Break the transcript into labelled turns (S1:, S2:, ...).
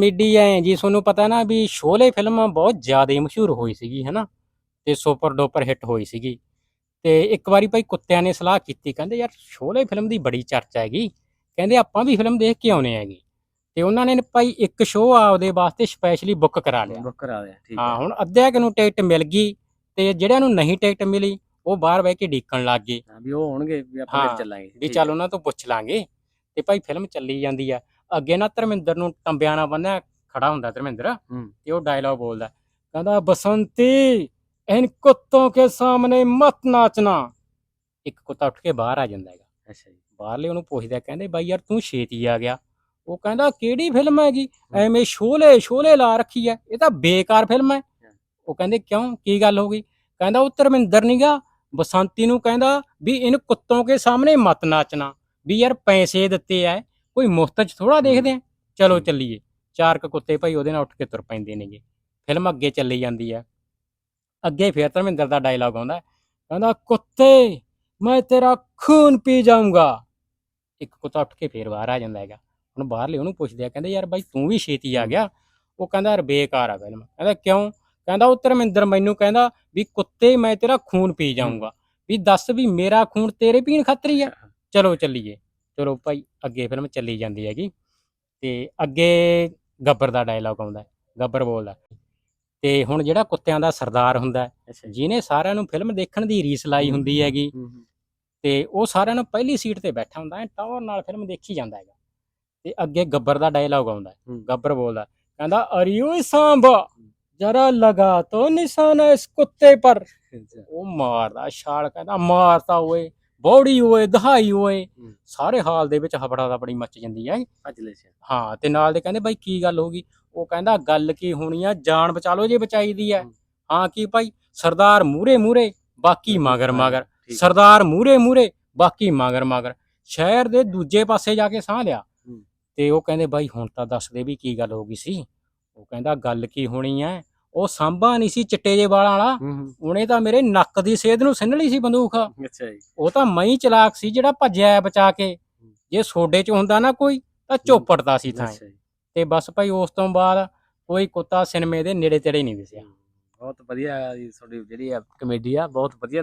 S1: Comedy ਐ ਜੀ ਤੁਹਾਨੂੰ ਪਤਾ ਨਾ ਵੀ ਸ਼ੋਲੇ ਫਿਲਮ ਬਹੁਤ ਜ਼ਿਆਦਾ ਮਸ਼ਹੂਰ ਹੋਈ ਸੀਗੀ ਹੈਨਾ? ਤੇ ਸੁਪਰ ਡੂਪਰ ਹਿੱਟ ਹੋਈ ਸੀਗੀ। ਤੇ ਇੱਕ ਵਾਰੀ ਭਾਈ ਕੁੱਤਿਆਂ ਨੇ ਸਲਾਹ ਕੀਤੀ ਕਹਿੰਦੇ ਯਾਰ ਸ਼ੋਲੇ ਫਿਲਮ ਦੀ ਬੜੀ ਚਰਚਾ ਹੈਗੀ। ਕਹਿੰਦੇ ਆਪਾਂ ਵੀ ਫਿਲਮ ਦੇਖ ਕੇ ਆਉਨੇ ਹੈਗੇ। ਤੇ ਉਹਨਾਂ ਨੇ ਭਾਈ ਇੱਕ ਸ਼ੋਅ ਆਪਦੇ ਵਾਸਤੇ ਸਪੈਸ਼ਲੀ ਬੁੱਕ ਕਰਾ ਲਿਆ।
S2: ਬੁੱਕ ਕਰਾ ਦਿਆ ਠੀਕ
S1: ਹਾਂ ਹੁਣ ਅੱਧਿਆਂ ਨੂੰ ਟਿਕਟ ਮਿਲ ਗਈ ਤੇ ਜਿਹੜਿਆਂ ਨੂੰ ਨਹੀਂ ਟਿਕਟ ਮਿਲੀ ਉਹ ਬਾਹਰ ਬਹਿ ਕੇ ਡੀਕਣ ਲੱਗ ਗਏ।
S2: ਵੀ ਉਹ ਹੋਣਗੇ ਵੀ ਆਪਾਂ ਫਿਰ ਚੱਲਾਂਗੇ
S1: ਵੀ ਚੱਲ। ਉਹਨਾਂ ਤੋਂ ਪੁੱਛ ਲਾਂਗੇ। ਤੇ ਭਾਈ ਫਿਲਮ ਚੱਲੀ ਜਾਂਦੀ ਆ। ਅੱਗੇ ਨਾ ਧਰਮਿੰਦਰ ਨੂੰ ਟੰਬਿਆਂ ਨਾਲ ਬੰਨਿਆ ਖੜਾ ਹੁੰਦਾ ਧਰਮਿੰਦਰ
S2: ਹੂੰ।
S1: ਤੇ ਉਹ ਡਾਇਲੌਗ ਬੋਲਦਾ ਕਹਿੰਦਾ ਬਸੰਤੀ ਇਨ ਕੁੱਤੋਂ ਕੇ ਸਾਹਮਣੇ ਮਤ ਨਾਚਣਾ। ਇੱਕ ਕੁੱਤਾ ਉੱਠ ਕੇ ਬਾਹਰ ਆ ਜਾਂਦਾ ਹੈਗਾ।
S2: ਅੱਛਾ ਜੀ।
S1: ਬਾਹਰਲੇ ਉਹਨੂੰ ਪੁੱਛਦਾ ਕਹਿੰਦੇ ਬਾਈ ਯਾਰ ਤੂੰ ਛੇਤੀ ਆ ਗਿਆ। ਉਹ ਕਹਿੰਦਾ ਕਿਹੜੀ ਫਿਲਮ ਹੈਗੀ? ਐਵੇਂ ਸ਼ੋਲੇ ਸ਼ੋਲੇ ਲਾ ਰੱਖੀ ਐ ਇਹ ਤਾਂ ਬੇਕਾਰ ਫਿਲਮ ਹੈ। ਉਹ ਕਹਿੰਦੇ ਕਿਉਂ? ਕੀ ਗੱਲ ਹੋ ਗਈ? ਕਹਿੰਦਾ ਉਹ ਧਰਮਿੰਦਰ ਨੀਗਾ ਬਸੰਤੀ ਨੂੰ ਕਹਿੰਦਾ ਵੀ ਇਨ ਕੁੱਤੋਂ ਕੇ ਸਾਹਮਣੇ ਮਤ ਨਾਚਣਾ। ਵੀ ਯਾਰ ਪੈਸੇ ਦਿੱਤੇ ਐ ਕੋਈ ਮੁਫਤ ਚ ਥੋੜਾ ਦੇਖਦੇ ਆ ਚਲੋ। ਚੱਲੀਏ। ਚਾਰ ਕੁ ਕੁੱਤੇ ਭਾਈ ਉਹਦੇ ਨਾਲ ਉੱਠ ਕੇ ਤੁਰ ਪੈਂਦੇ ਨੇਗੇ। ਫਿਲਮ ਅੱਗੇ ਚੱਲੀ ਜਾਂਦੀ ਹੈ ਅੱਗੇ ਫੇਰ ਧਰਮਿੰਦਰ ਦਾ ਡਾਇਲੌਗ ਆਉਂਦਾ ਕਹਿੰਦਾ ਕੁੱਤੇ ਮੈਂ ਤੇਰਾ ਖੂਨ ਪੀ ਜਾਊਂਗਾ। ਇੱਕ ਕੁੱਤਾ ਉੱਠ ਕੇ ਫੇਰ ਬਾਹਰ ਆ ਜਾਂਦਾ ਹੈਗਾ। ਹੁਣ ਬਾਹਰਲੇ ਉਹਨੂੰ ਪੁੱਛਦੇ ਆ ਕਹਿੰਦੇ ਯਾਰ ਬਾਈ ਤੂੰ ਵੀ ਛੇਤੀ ਆ ਗਿਆ? ਉਹ ਕਹਿੰਦਾ ਯਾਰ ਬੇਕਾਰ ਆ ਫਿਲਮ। ਕਹਿੰਦਾ ਕਿਉਂ? ਕਹਿੰਦਾ ਉਹ ਧਰਮਿੰਦਰ ਮੈਨੂੰ ਕਹਿੰਦਾ ਵੀ ਕੁੱਤੇ ਮੈਂ ਤੇਰਾ ਖੂਨ ਪੀ ਜਾਊਂਗਾ। ਵੀ ਦੱਸ ਵੀ ਮੇਰਾ ਖੂਨ ਤੇਰੇ ਪੀਣ ਖਾਤਰ ਹੀ ਆ। ਚਲੋ ਚੱਲੀਏ। ਚਲੋ ਭਾਈ ਅੱਗੇ ਫਿਲਮ ਚੱਲੀ ਜਾਂਦੀ ਹੈਗੀ ਤੇ ਅੱਗੇ ਗੱਬਰ ਦਾ ਡਾਇਲੌਗ ਆਉਂਦਾ। ਗੱਬਰ ਬੋਲਦਾ ਤੇ ਹੁਣ ਜਿਹੜਾ ਕੁੱਤਿਆਂ ਦਾ ਸਰਦਾਰ ਹੁੰਦਾ ਜਿਹਨੇ ਸਾਰਿਆਂ ਨੂੰ ਫਿਲਮ ਦੇਖਣ ਦੀ ਰੀਸ ਲਾਈ ਹੁੰਦੀ ਹੈਗੀ। ਤੇ ਉਹ ਸਾਰਿਆਂ ਨੂੰ ਪਹਿਲੀ ਸੀਟ ਤੇ ਬੈਠਾ ਹੁੰਦਾ ਹੈ ਟੌਰ ਨਾਲ ਫਿਲਮ ਦੇਖੀ ਜਾਂਦਾ ਹੈਗਾ ਤੇ ਅੱਗੇ ਗੱਬਰ ਦਾ ਡਾਇਲੌਗ ਆਉਂਦਾ। ਗੱਬਰ ਬੋਲਦਾ ਕਹਿੰਦਾ ਅਰਿਓ ਸਾਂਭਾ ਜਰਾ ਲਗਾ ਤੋ ਨਿਸ਼ਾਨਾ ਇਸ ਕੁੱਤੇ ਪਰ। ਉਹ ਮਾਰਦਾ ਛਾਲ ਕਹਿੰਦਾ ਮਾਰਤਾ ਓਏ ਬੌੜੀ ਓਏ ਦਹਾਈ ਓਏ
S2: ਹੂੰ।
S1: ਸਾਰੇ ਹਾਲ ਦੇ ਵਿੱਚ ਹਫੜਾ ਦਫੜੀ ਮੱਚ ਜਾਂਦੀ ਹੈ
S2: ਭੱਜ ਲੈ ਸੀ।
S1: ਹਾਂ ਤੇ ਨਾਲ ਦੇ ਕਹਿੰਦੇ ਬਾਈ ਕੀ ਗੱਲ ਹੋ ਗਈ? ਉਹ ਕਹਿੰਦਾ ਗੱਲ ਕੀ ਹੋਣੀ ਆ ਜਾਨ ਬਚਾ ਲਓ ਜੇ ਬਚਾਈਦੀ ਹੈ
S2: ਹੂੰ।
S1: ਹਾਂ ਕੀ ਭਾਈ? ਸਰਦਾਰ ਮੂਰੇ ਮੂਰੇ ਬਾਕੀ ਮਗਰ ਮਗਰ। ਸਰਦਾਰ ਮੂਰੇ ਮੂਰੇ ਬਾਕੀ ਮਗਰ ਮਗਰ। ਸ਼ਹਿਰ ਦੇ ਦੂਜੇ ਪਾਸੇ ਜਾ ਕੇ ਸਾਹ ਲਿਆ। ਤੇ ਉਹ ਕਹਿੰਦੇ ਬਾਈ ਹੁਣ ਤਾਂ ਦੱਸ ਦੇ ਵੀ ਕੀ ਗੱਲ ਹੋ ਗਈ ਸੀ। ਉਹ ਕਹਿੰਦਾ ਗੱਲ ਕੀ ਹੋਣੀ ਐ ਉਹ ਸਾਂਭਾ ਨਹੀਂ ਸੀ ਚਿੱਟੇ ਜੇ ਵਾਲਾਂ ਵਾਲਾ ਉਹਨੇ ਤਾਂ ਮੇਰੇ ਨੱਕ ਦੀ ਸੇਧ ਨੂੰ ਸਿੰਨ ਲਈ ਸੀ ਬੰਦੂਕ
S2: ਅੱਛਾ ਜੀ।
S1: ਉਹ ਤਾਂ ਮੈਂ ਹੀ ਚਲਾਕ ਸੀ ਜਿਹੜਾ ਭੱਜਿਆ ਬਚਾ ਕੇ। ਜੇ ਸੋਡੇ ਚ ਹੁੰਦਾ ਨਾ ਕੋਈ ਤਾਂ ਚੋਪੜਦਾ ਸੀ ਥਾਂ। ਤੇ ਬਸ ਭਾਈ ਉਸ ਤੋਂ ਬਾਅਦ ਕੋਈ ਕੁੱਤਾ ਸਿਨੇਮੇ ਦੇ ਨੇੜੇ ਤੇੜੇ ਨਹੀਂ ਦਿਸਿਆ।
S2: ਬਹੁਤ ਵਧੀਆ ਜੀ ਤੁਹਾਡੀ ਜਿਹੜੀ ਆ ਕਮੇਡੀ ਆ ਬਹੁਤ ਵਧੀਆ